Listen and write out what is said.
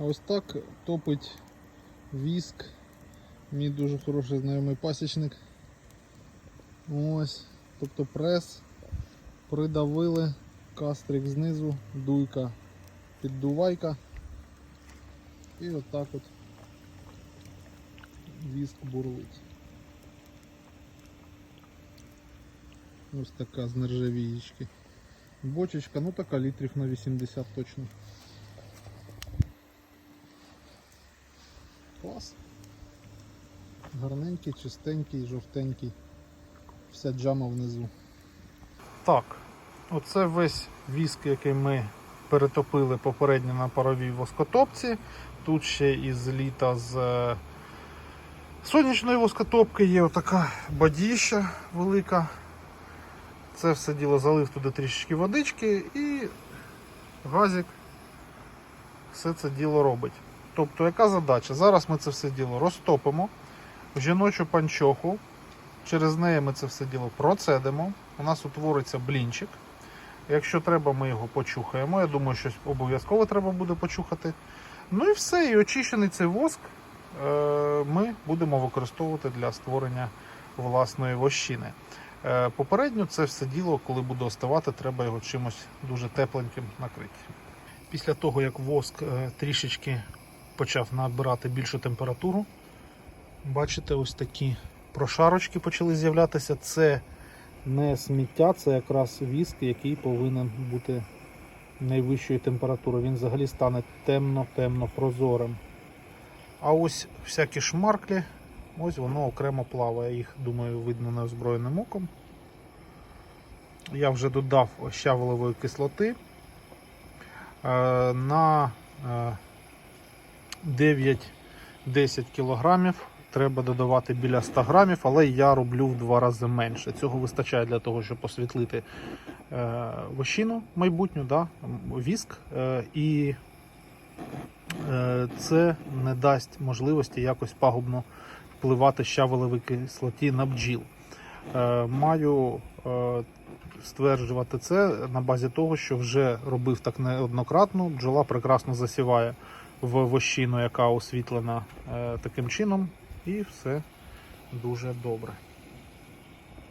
А ось так топить віск. Мій дуже хороший знайомий пасічник. Ось. Тобто прес. Придавили, кастрик знизу, дуйка, піддувайка. І отак от віск бурлить. Ось така з нержавієчки. Бочечка, ну така літрів на 80 точно. Клас. Гарненький, чистенький, жовтенький. Вся джама внизу. Так, оце весь віск, який ми перетопили попередньо на паровій воскотопці. Тут ще із літа з е, сонячної воскотопки є отака бодіща велика. Це все діло залив туди трішечки водички і газик все це діло робить. Тобто, яка задача? Зараз ми це все діло розтопимо в жіночу панчоху. Через неї ми це все діло процедимо. У нас утвориться блінчик. Якщо треба, ми його почухаємо. Я думаю, що обов'язково треба буде почухати. Ну і все, і очищений цей воск е, ми будемо використовувати для створення власної вощини. Е, Попередньо це все діло, коли буде остивати, треба його чимось дуже тепленьким накрити. Після того, як воск е, трішечки почав набирати більшу температуру, бачите, ось такі прошарочки почали з'являтися. Це не сміття, це якраз віск, який повинен бути найвищої температури. Він взагалі стане темно-темно прозорим. А ось всякі шмарклі, ось воно окремо плаває. Їх, думаю, видно неозброєним оком. Я вже додав щавелевої кислоти. Е, На е, 9-10 кілограмів треба додавати біля 100 грамів, але я роблю в два рази менше. Цього вистачає для того, щоб освітлити е, вощину майбутню, да, віск. Е, і е, це не дасть можливості якось пагубно впливати щавелевій кислоті на бджіл. Е, маю е, стверджувати це на базі того, що вже робив так неоднократно. Бджола прекрасно засіває в вощину, яка освітлена е, таким чином, і все дуже добре.